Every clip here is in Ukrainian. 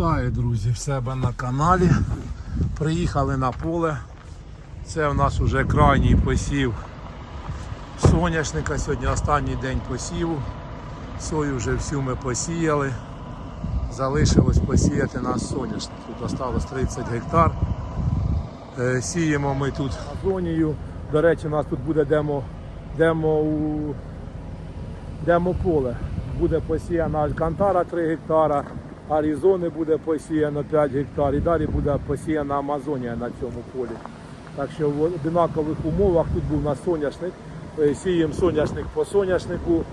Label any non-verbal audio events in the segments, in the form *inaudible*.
Вітаю, друзі, в себе на каналі. Приїхали на поле. Це в нас вже крайній посів соняшника. Сьогодні останній день посіву. Сою вже всю ми посіяли. Залишилось посіяти наш соняшник. Тут осталось 30 гектар. Е, Сіємо ми тут азонію. До речі, у нас тут буде демо, демо у демо поле. Буде посіяна Алькантара 3 гектара, Аризони буде посіяно 5 гектар і далі буде посіяна Амазонія на цьому полі. Так що в одинакових умовах тут був у нас соняшник. Е, Сіємо соняшник по соняшнику,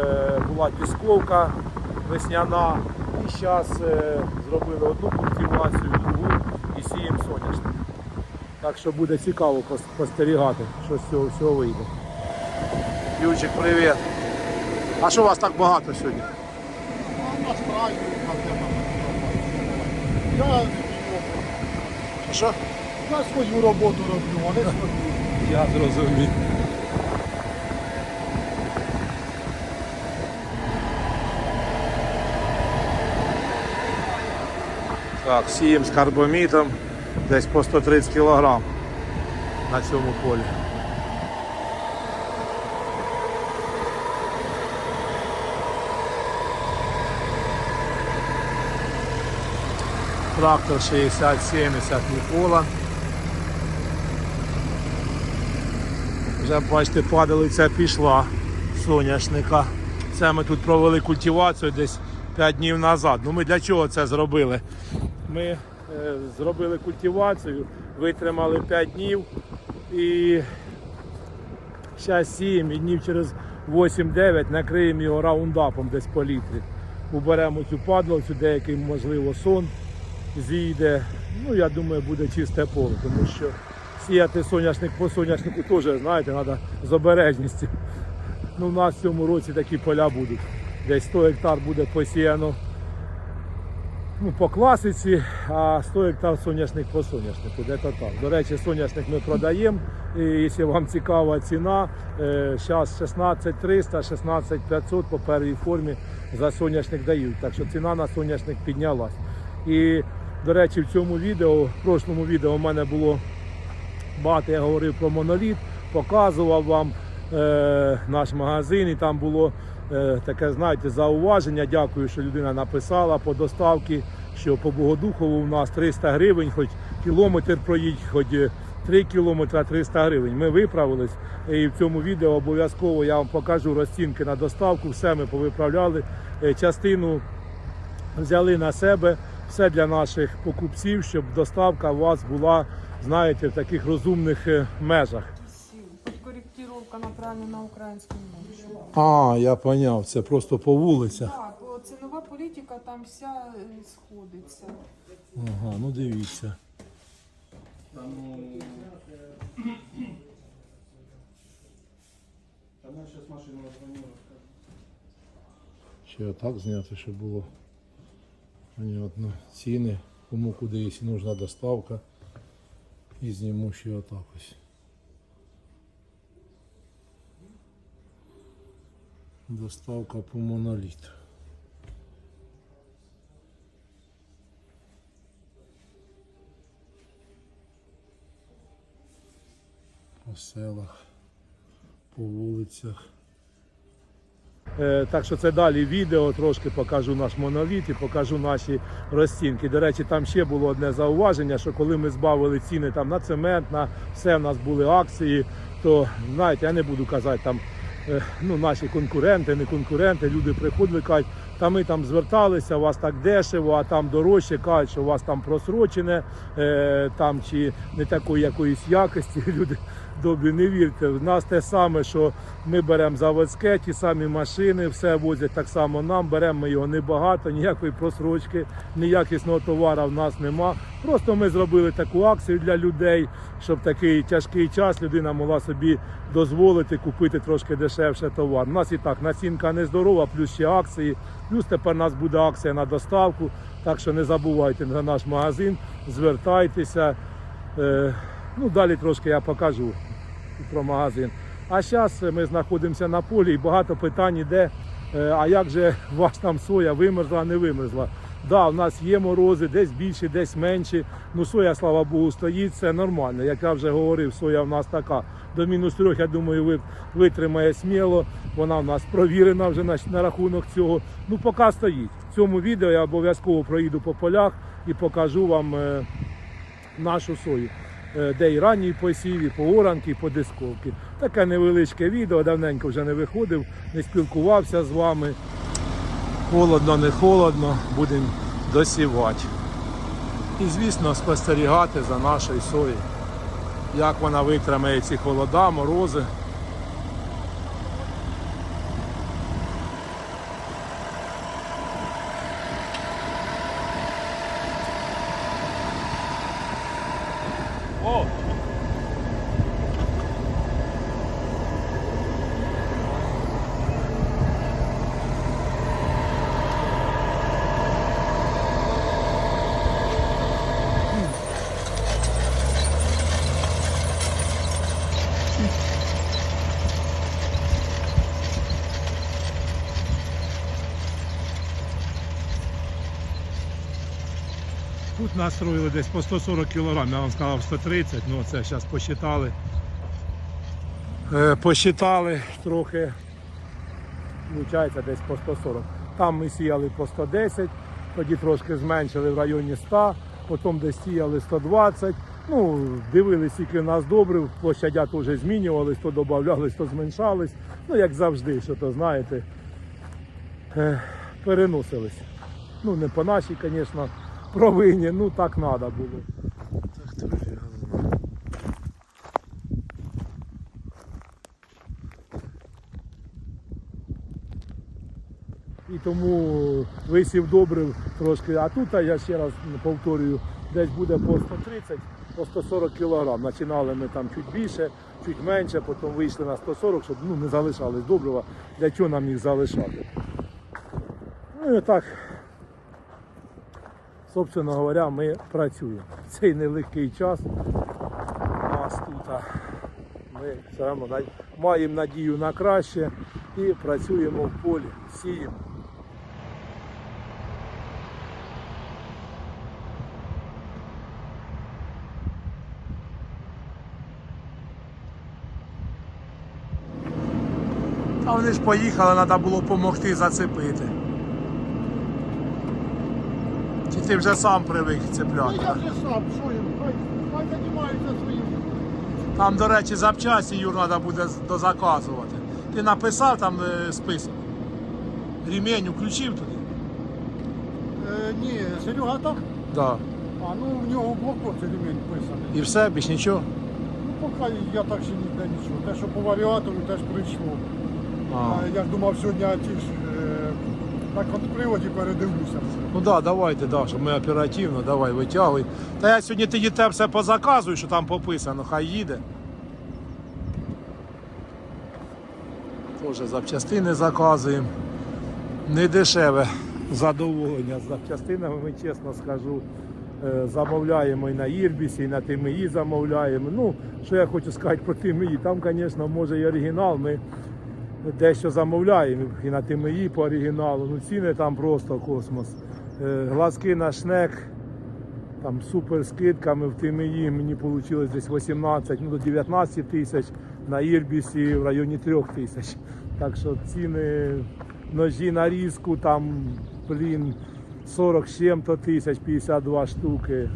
Е, була пісковка весняна. І зараз зробили одну культивацію, другу і сіємо соняшник. Так що буде цікаво спостерігати, що з цього всього вийде. Ючик, привіт. А що у вас так багато сьогодні? Я, Що? я свою роботу роблю, а не свою. Я зрозумів. Так, сіємо з карбомітом десь по 130 кг на цьому полі. Трактор 60-70 Нікола. Вже бачите, падалиця пішла соняшника. Це ми тут провели культивацію десь 5 днів назад. Ну ми для чого це зробили? Ми е, зробили культивацію, витримали 5 днів і зараз сіємо і днів через 8-9 накриємо його раундапом десь по літрі. Уберемо цю падлицю, деякий, можливо, сон зійде. Ну, я думаю, буде чисте поле, тому що сіяти соняшник по соняшнику теж, знаєте, треба з обережністю. Ну, у нас в цьому році такі поля будуть. Десь 100 гектар буде посіяно ну, по класиці, а 100 гектар соняшник по соняшнику. Де то так. До речі, соняшник ми продаємо. І якщо вам цікава ціна, зараз 16 300, 16 500 по первій формі за соняшник дають. Так що ціна на соняшник піднялась. І, до речі, в цьому відео, в прошлому відео у мене було багато, я говорив про моноліт, показував вам е, наш магазин, і там було е, таке, знаєте, зауваження. Дякую, що людина написала по доставці, що по Богодухову у нас 300 гривень, хоч кілометр проїдь, хоч 3 кілометри 300 гривень. Ми виправились. І в цьому відео обов'язково я вам покажу розцінки на доставку. Все ми повиправляли. Е, Частину взяли на себе все для наших покупців, щоб доставка у вас була, знаєте, в таких розумних е, межах. сил. Подкорректировка направлена на українську мову. А, я поняв, це просто по вулицях. Так, цінова політика там вся е, сходиться. Ага, ну дивіться. Ще отак зняти, щоб було понятно. Ціни, кому куди, якщо нужна доставка. І зніму ще отак ось. Доставка по моноліту. По селах, по вулицях. Е, Так що це далі відео, трошки покажу наш моноліт і покажу наші розцінки. До речі, там ще було одне зауваження, що коли ми збавили ціни там на цемент, на все в нас були акції, то знаєте, я не буду казати там е, ну, наші конкуренти, не конкуренти, люди приходили, кажуть, та ми там зверталися, у вас так дешево, а там дорожче, кажуть, що у вас там просрочене, е, там чи не такої якоїсь якості. *laughs* Люди добрі, не вірте. У нас те саме, що ми беремо заводське, ті самі машини, все возять так само нам, беремо ми його небагато, ніякої просрочки, ніякісного товару в нас нема. Просто ми зробили таку акцію для людей, щоб такий тяжкий час людина могла собі дозволити купити трошки дешевше товар. У нас і так націнка нездорова, плюс ще акції, плюс тепер у нас буде акція на доставку. Так що не забувайте за наш магазин, звертайтеся. Е, Ну, далі трошки я покажу про магазин. А зараз ми знаходимося на полі і багато питань іде, е, а як же *laughs* у вас там соя вимерзла, не вимерзла. Да, в нас є морози, десь більше, десь менше. Ну, соя, слава Богу, стоїть, це нормально. Як я вже говорив, соя в нас така до мінус трьох, я думаю, витримає сміло. Вона в нас провірена вже на, на рахунок цього. Ну, поки стоїть. В цьому відео я обов'язково проїду по полях і покажу вам е, нашу сою. Е, Де і ранній посів, і по оранки, і по дисковки. Таке невеличке відео, давненько вже не виходив, не спілкувався з вами. Холодно, не холодно, будемо досівати. І, звісно, спостерігати за нашою сою, Як вона витримає ці холода, морози. Настроїли десь по 140 кг, я вам сказав 130, ну це зараз посчитали. Е, посчитали трохи, виходить десь по 140. Там ми сіяли по 110, тоді трошки зменшили в районі 100, потім десь сіяли 120. Ну, дивились, скільки нас добрив, площадя теж змінювались, то додавались, то зменшались. Ну, як завжди, що то знаєте, е, переносились. Ну, не по нашій, звісно, провині, ну так треба було. Так, трохи говна. І тому висів добрив трошки. А тут я ще раз повторюю, десь буде по 130, по 140 кг. Починали ми там чуть більше, чуть менше, потім вийшли на 140, щоб ну, не залишались добрива. Для чого нам їх залишати? Ну і так, собственно говоря, ми працюємо. В цей нелегкий час нас тут. Ми все одно маємо надію на краще і працюємо в полі, сіємо. А вони ж поїхали, треба було допомогти зацепити. Чи ти вже сам привик цепляти? я вже сам, що їм, хай, хай займаються своїм. Там, до речі, запчасті Юр треба буде дозаказувати. Ти написав там е, список. Ремень включив туди? Е, ні, Серега там, Да. а ну в нього блокнот цей ремень писаний. І все, більш нічого. Ну поки я так ще ніде нічого. Те, що по варіатору теж прийшло. А. А, я ж думав сьогодні ті ж е, на контрприводі передивлюся. Ну да, давайте, да, щоб ми оперативно, давай, витягуй. Та я сьогодні тоді те все позаказую, що там пописано, хай їде. Теж запчастини заказуємо. Не дешеве задоволення з запчастинами, ми чесно скажу. е, Замовляємо і на Ірбісі, і на ТМІ замовляємо. Ну, що я хочу сказати про ТМІ, там, звісно, може і оригінал. Ми дещо замовляємо і на ТМІ по оригіналу. Ну, ціни там просто космос. Е, Глазки на шнек, там супер скидками в ТМІ мені вийшло десь 18, ну до 19 тисяч, на Ірбісі в районі 3 тисяч. Так що ціни ножі на різку, там, блін, 40 з чим-то тисяч, 52 штуки.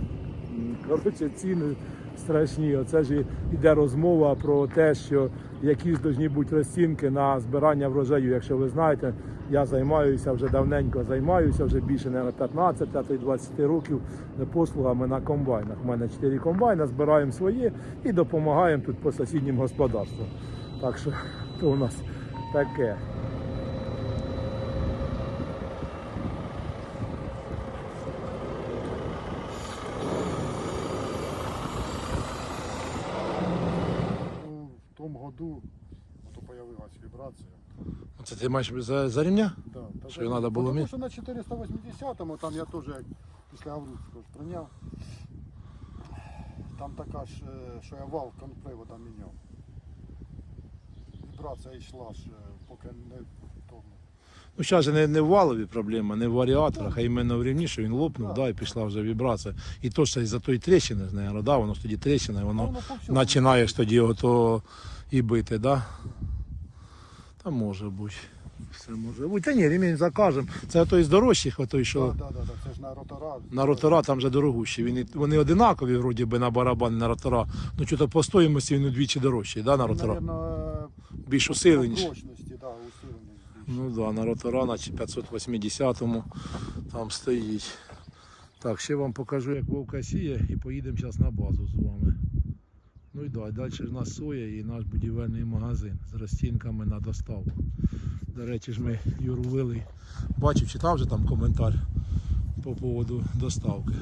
Коротше, ціни страшні. Оце ж і йде розмова про те, що якісь повинні бути розцінки на збирання врожаю. Якщо ви знаєте, я займаюся вже давненько, займаюся вже більше не 15, а то й 20 років послугами на комбайнах. У мене 4 комбайна, збираємо своє і допомагаємо тут по сусіднім господарствам. Так що то у нас таке. Ну, в тому году ото появилась вібрація. Це ти маєш за, за рівня? Да, та Що так, і надо було Тому мі- що на 480-му там я теж як після Аврустського прийняв. Там така ж, е, що я вал конпривода міняв. Вібрація йшла ж, е, поки не тому. Ну, зараз же не, не в валові проблема, не в варіаторах, а іменно в рівні, що він лопнув, да, і пішла вже вібрація. І то, що із-за тої тріщини, наверное, да, воно ж тоді тріщина, і воно Воно по починаєш тоді його то і бити, да? Та може бути. Все може бути. Та ні, ремінь закажемо. Це той з дорожчих, отой, що. Так, так, так, це ж на ротора. На ротора там вже дорогущі. Він, вони одинакові, вроді би, на барабан, на ротора. Ну, що то по стоїмості він удвічі дорожчий, да, на ротора? Наверно, Більш по усиленіший. прочності, да, усиленість. Ну да, на ротора, наче 580-му там стоїть. Так, ще вам покажу, як вовка сіє, і поїдемо зараз на базу з вами. Ну і да, далі ж нас соя і наш будівельний магазин з розцінками на доставку. До речі ж ми Юру вили. Бачив, читав вже там коментар по поводу доставки.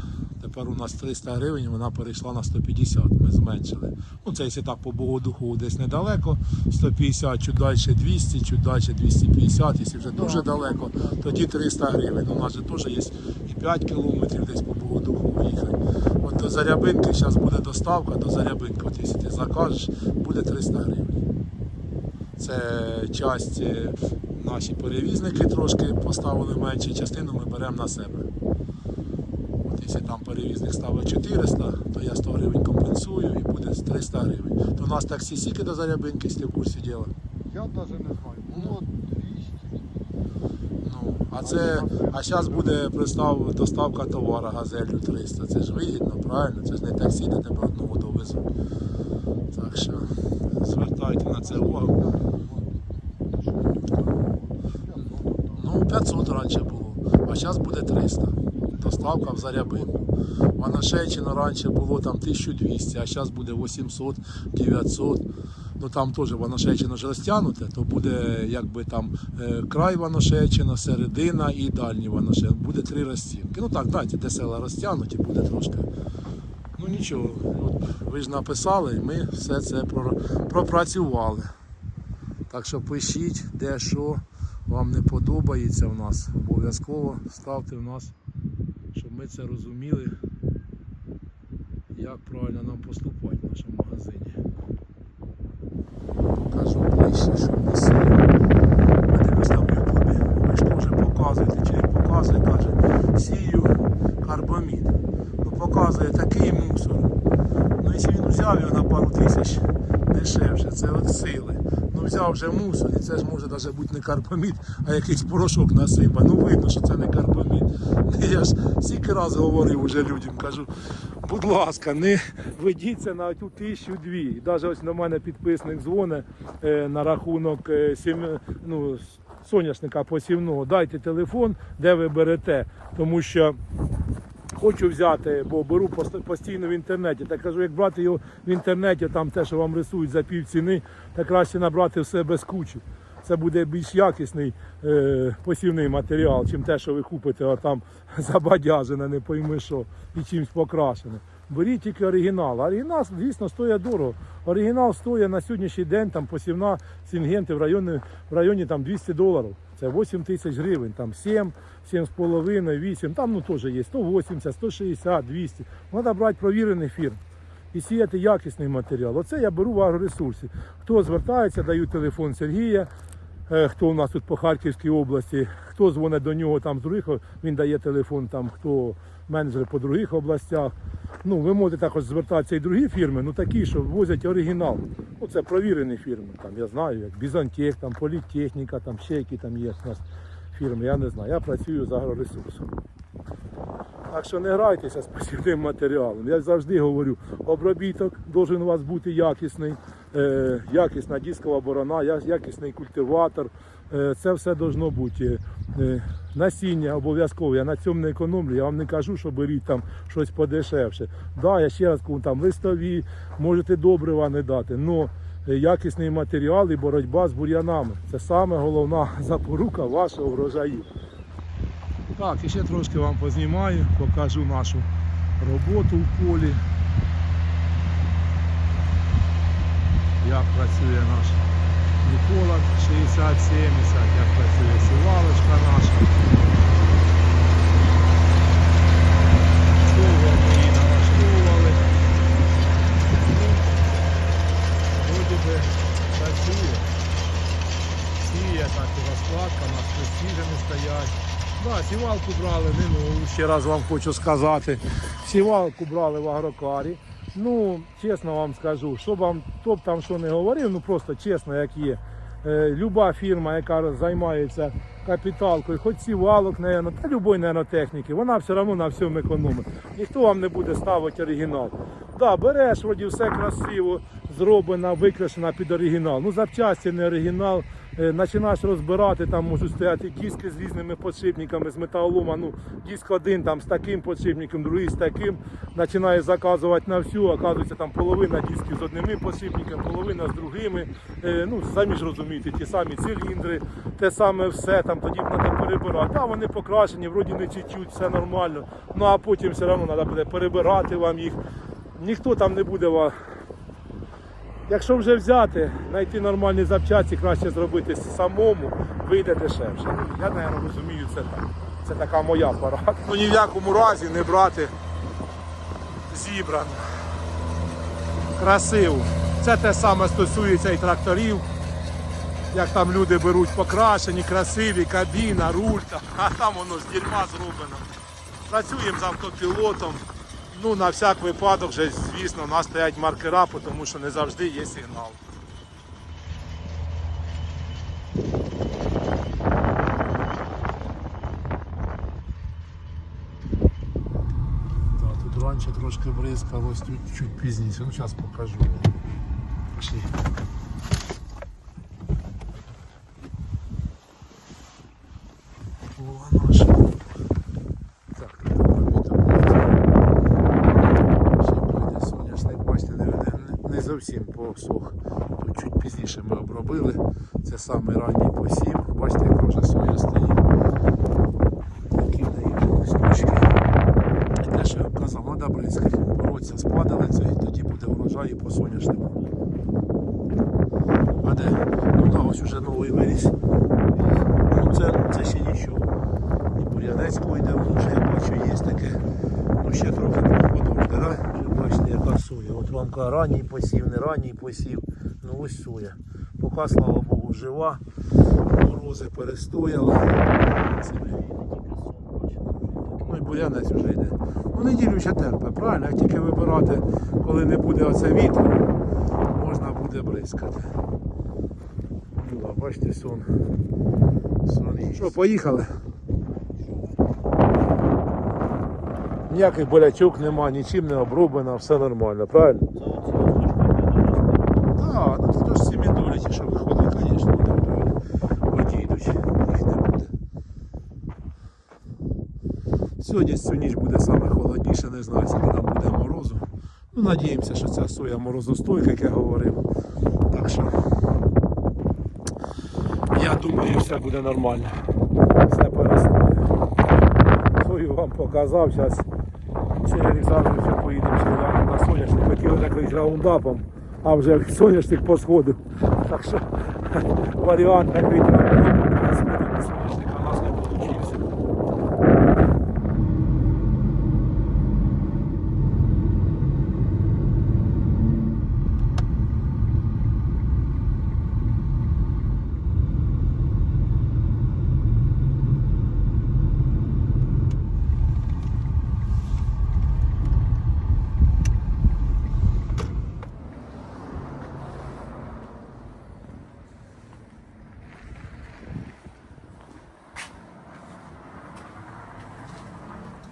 Тепер у нас 300 гривень, вона перейшла на 150, ми зменшили. Ну це якщо так по Богодуху десь недалеко, 150, чуть далі 200, чуть далі 250, якщо вже дуже далеко, тоді 300 гривень. У нас же теж є і 5 кілометрів десь по Богодуху виїхати. До Зарябинки зараз буде доставка, до Зарябинки, от якщо ти закажеш, буде 300 гривень. Це часть наші перевізники трошки поставили менше, частину ми беремо на себе. От якщо там перевізник ставить 400, то я 100 гривень компенсую і буде 300 гривень. То у нас таксі сіки до Зарябинки, якщо в курсі діла. Я навіть не знаю. Ну, а це, а зараз буде пристав, доставка товара газелю 300. Це ж вигідно, правильно? Це ж не таксі, де тебе одного довезуть. Так що звертайте на це увагу. Ну, 500 раніше було, а зараз буде 300. Доставка в Зарябину. В Анашейчино раніше було там 1200, а зараз буде 800, 900. Ну там теж Ваношечино ж розтягнуте, то буде якби там е, край Ваношечино, середина і дальній Ваношечино. Буде три розцінки. Ну так, дайте, де села розтягнуті, буде трошки. Ну нічого, от ви ж написали, і ми все це пропрацювали. Так що пишіть, де що вам не подобається в нас. Обов'язково ставте в нас, щоб ми це розуміли, як правильно нам поступати в нашому магазині. Покажу ближче, щоб не сильно. Я дивлюсь там в Ютубі, ви ж теж показуєте, чи він показує, каже, сію карбамід. Ну показує такий мусор. Ну якщо він взяв його на пару тисяч дешевше, це от сили. Ну взяв вже мусор, і це ж може навіть бути не карбамід, а якийсь порошок насипа. Ну видно, що це не карбамід. Я ж стільки раз говорив уже людям, кажу, будь ласка, не ведіться на ту тисячу дві. Навіть ось на мене підписник дзвонить е, на рахунок е, сім, ну, соняшника посівного. Дайте телефон, де ви берете. Тому що хочу взяти, бо беру постійно в інтернеті. Так кажу, як брати його в інтернеті, там те, що вам рисують за пів ціни, так краще набрати все без кучі. Це буде більш якісний е, посівний матеріал, чим те, що ви купите, а там *laughs* забадяжене, не пойми що, і чимось покрашене. Беріть тільки оригінал. Оригінал, звісно, стоїть дорого. Оригінал стоїть на сьогоднішній день там посівна сінгенти в районі, в районі там 200 доларів. Це 8 тисяч гривень, там 7, 7,5, 8, там ну теж є 180, 160, 200. Треба брати провірений фірм і сіяти якісний матеріал. Оце я беру в агроресурсі. Хто звертається, даю телефон Сергія, е, хто у нас тут по Харківській області, хто дзвонить до нього там з других, він дає телефон, там хто менеджер по других областях. Ну, ви можете також звертатися і другі фірми, ну такі, що возять оригінал. Ну, це провірені фірми. Там, я знаю, як Бізантех, там Політехніка, там ще які там є у нас фірми, я не знаю. Я працюю з агроресурсом. Так що не грайтеся з посівним матеріалом. Я завжди говорю, обробіток должен у вас бути якісний, е, якісна дискова борона, якісний культиватор. Е, це все должно бути. Е, насіння обов'язково. Я на цьому не економлю. Я вам не кажу, що беріть там щось подешевше. Да, я ще раз кажу, там листові, можете добрива не дати. але якісний матеріал і боротьба з бур'янами. Це саме головна *laughs* запорука вашого врожаю. Так, і ще трошки вам познімаю, покажу нашу роботу в полі. Як працює наш Микола 60-70, як працює сівалочка наша. Довго ми її налаштовували. Ну, Вроді би працює. Сіє. так і розкладка, у нас престижені стоять. Сівалку брали не нову, ще раз вам хочу сказати. Сівалку брали в агрокарі. Ну, чесно вам скажу, що вам хто б там що не говорив, ну просто чесно, як є. Е, люба фірма, яка займається капіталкою, хоч сівалок, наверно, та любої нанотехніки, вона все одно на всьому економить. Ніхто вам не буде ставити оригінал. Да, береш, вроді все красиво, зроблено, викрашено під оригінал. Ну, запчасті не оригінал. Е, Починаєш розбирати, там можуть стояти диски з різними подшипниками, з металолома. Ну, диск один там з таким подшипником, другий з таким. Починаєш заказувати на всю, оказується там половина дисків з одними подшипниками, половина з другими. Е, ну, самі ж розумієте, ті самі циліндри, те саме все, там тоді треба перебирати. Да, вони покрашені, вроді не чуть-чуть, все нормально. Ну а потім все одно треба буде перебирати вам їх. Ніхто там не буде. Якщо вже взяти, знайти нормальні запчасті, краще зробити самому, вийде дешевше. Я, мабуть, розумію це так. Це така моя порада. Ну ні в якому разі не брати зібрано. Красиво. Це те саме стосується і тракторів. Як там люди беруть покрашені, красиві, кабіна, руль, *laughs* а там воно з дерьма зроблено. Працюємо з автопілотом. Ну, на всяк випадок, вже, звісно, у нас стоять маркера, тому що не завжди є сигнал. Так, тут раніше трошки бризкалось, тут чуть пізніше. Ну, зараз покажу. Пошли. 7 посох. Тут чуть пізніше ми обробили. Це самий ранній посім. Бачите, яка вже своє стоїть. Посів. Ну ось соя. Поки, слава Богу, жива. Морози перестояли. Ну і бур'янець вже йде. Ну неділю ще терпе, правильно? Як тільки вибирати, коли не буде оце вітру, можна буде бризкати. Ну, бачите, сон. Сон є. Що, поїхали? Ніяких болячок нема, нічим не оброблено, все нормально, правильно? Так, ну це ж всі недоліки, що виходить, звісно, одійдуть, їх не буде. Сьогодні цю ніч буде саме холодніше, не знаю, скільки там буде морозу. Ну, надіємося, що ця соя морозостойка, як я говорив. Так що я думаю, все буде нормально. Все перестане. Сою вам показав, зараз Сергій Олександрович поїдемо глянемо на соняшник. Хотіли закрити раундапом, а вже *laughs* соняшник посходив. Так що *laughs* варіант такий раундап, соняшника у нас не вийшов.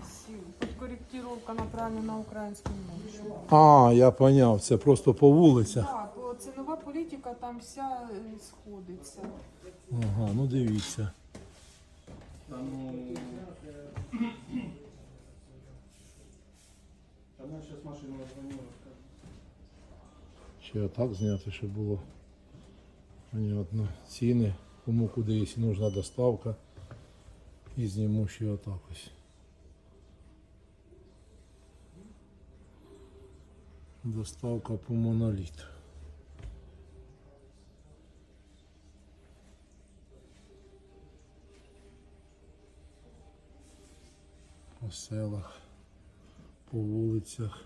Сів. Подкорректировка на українську мову. А, я поняв, це просто по вулицях. Так, о, цінова політика там вся е, сходиться. Ага, ну дивіться. Она сейчас машину отзвонила. Ще отак зняти, щоб було понятно. Ціни, кому куди, якщо нужна доставка. І зніму ще отак ось. Доставка по моноліт. По селах, по вулицях.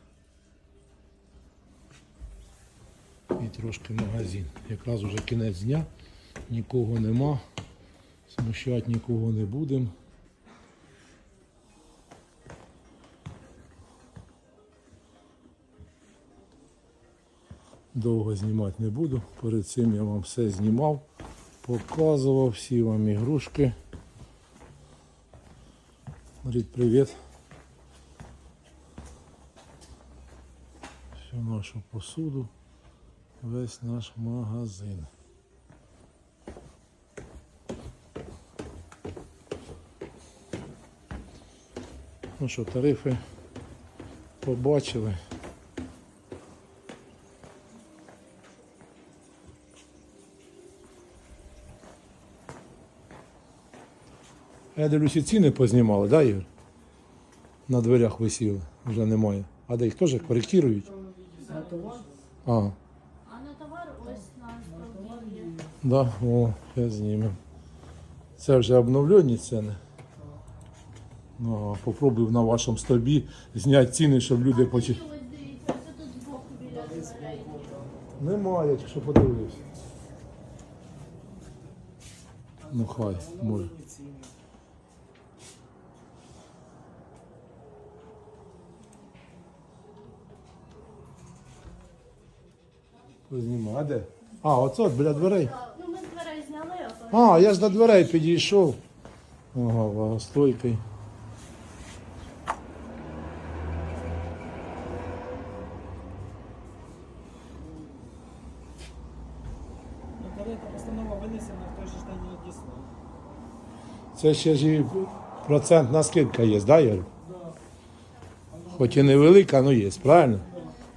і трошки магазин. Якраз уже кінець дня, нікого нема. Смущати нікого не будемо. Довго знімати не буду. Перед цим я вам все знімав, показував всі вам ігрушки. Говорить, привіт. Всю нашу посуду, весь наш магазин. Ну що, тарифи побачили. Я дивлюся, ціни познімали, да, Ігор? На дверях висіли, вже немає. А де їх теж коректують? А, А на товар ось на столбі є. да, о, я знімем. Це вже обновлені ціни. Ну, попробую на вашому столбі зняти ціни, щоб люди почали. Немає, якщо подивився. Ну хай, може. Познімай. А де? А, оце от біля дверей. Ну ми з дверей зняли, а то А, я ж до дверей підійшов. Ага, вагостойкий. Ну, коли та постанова винесена, в той же ж день і дійсно. Це ще ж і процентна скидка є, да, Ярик? Хоч і невелика, але є, правильно?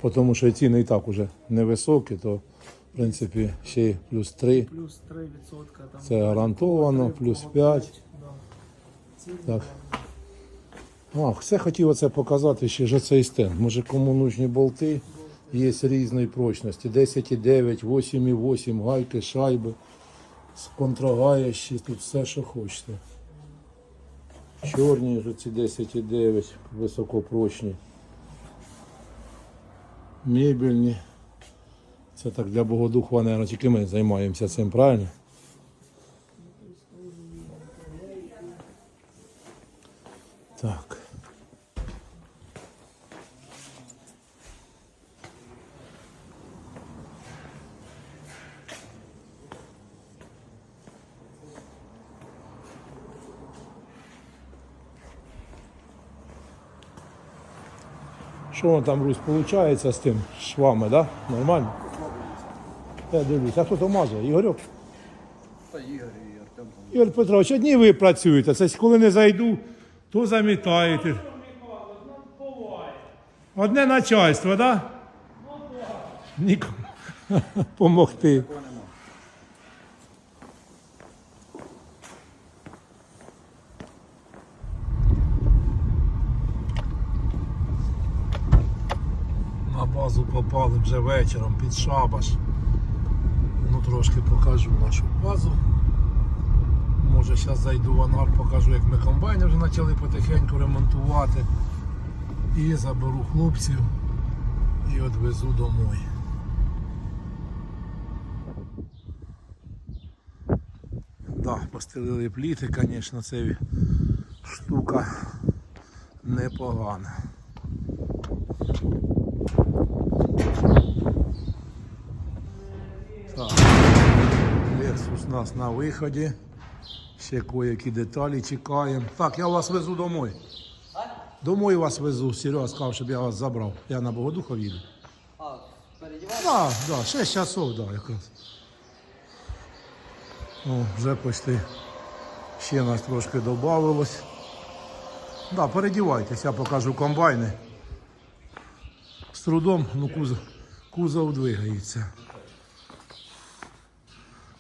Тому що ціни і так уже невисокі, то в принципі ще й плюс 3. Плюс 3% там. Це гарантовано, плюс 5. Да. Так. А, все хотів оце показати ще ж цей стенд. Може кому нужні болти, є різної прочності. 10,9, 8,8, гайки, шайби, з контрагаєщі, тут все, що хочете. Чорні ж ці 10,9, високопрочні. Мебельні. Це так для Богодухова, мабуть, тільки ми займаємося цим, правильно? Так. Що воно там, Русь, виходить з тим швами, да? Нормально? Я дивлюсь, а хто то мазає? Ігорьок? Та Ігор і Артем. Ігор Петрович, одні ви працюєте. Це коли не зайду, то замітаєте. Одне начальство, так? Да? Нікому *laughs* помогти. Базу попали вже вечором під шабаш. Ну трошки покажу нашу базу. Може зараз зайду в ангар, покажу, як ми комбайни вже почали потихеньку ремонтувати. І заберу хлопців і відвезу домой. Да, постелили пліти, звісно, це штука непогана. Так. Lexus у нас на виході. Ще кое-які деталі чекаємо. Так, я вас везу домой. Домой вас везу. Серега сказав, щоб я вас забрав. Я на Богодухов їду. А, передіваєш? Так, да, да, 6 часов, да, якраз. О, вже почти ще нас трошки додавалось. Да, передівайтесь, я покажу комбайни. З трудом, ну кузов, кузов двигається.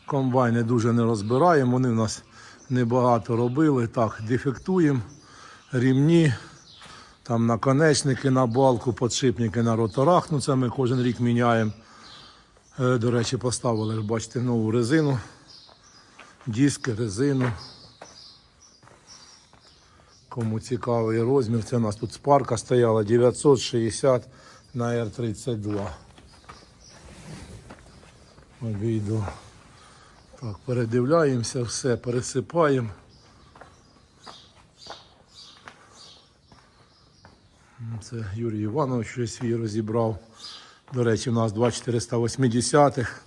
Комбайни дуже не розбираємо, вони в нас небагато робили. Так, дефектуємо рівні, там наконечники на балку, подшипники на роторах. Ну це ми кожен рік міняємо. Е, До речі, поставили, бачите, нову резину, диски, резину. Кому цікавий розмір, це у нас тут спарка стояла 960 на R32. Обійду Так, передивляємося, все, пересипаємо. Ну, Це Юрій Іванович щось свій розібрав. До речі, у нас 2480-х.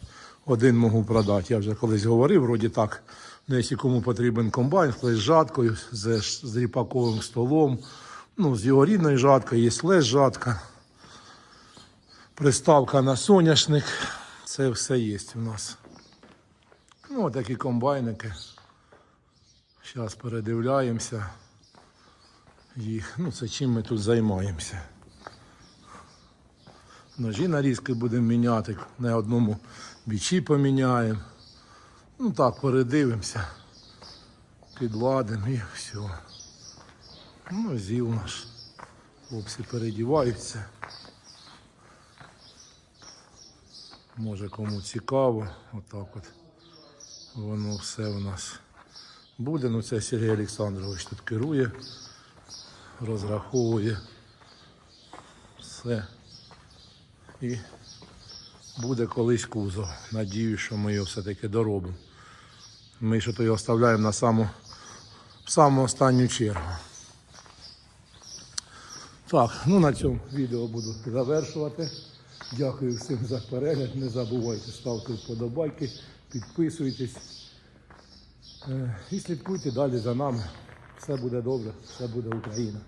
Один можу продати. Я вже колись говорив, вроді так. Якщо кому потрібен комбайн, хтось з жаткою, з, з ріпаковим столом. Ну, з його рідною жаткою, є лес жатка. Приставка на соняшник. Це все є у нас. Ну, такі комбайники. Зараз передивляємося їх. Ну, це чим ми тут займаємося. Ножі нарізки будемо міняти, не одному бічі поміняємо. Ну так, передивимося, підладимо і все. Ну, зіл наш. Хлопці передіваються. Може кому цікаво, отак от воно все у нас буде. Ну це Сергій Олександрович тут керує, розраховує все. І буде колись кузов. Надію, що ми його все-таки доробимо. Ми ще то його оставляємо на саму, в саму останню чергу. Так, ну на цьому відео буду завершувати. Дякую всім за перегляд. Не забувайте ставити вподобайки, підписуйтесь Е, і слідкуйте далі за нами. Все буде добре, все буде Україна.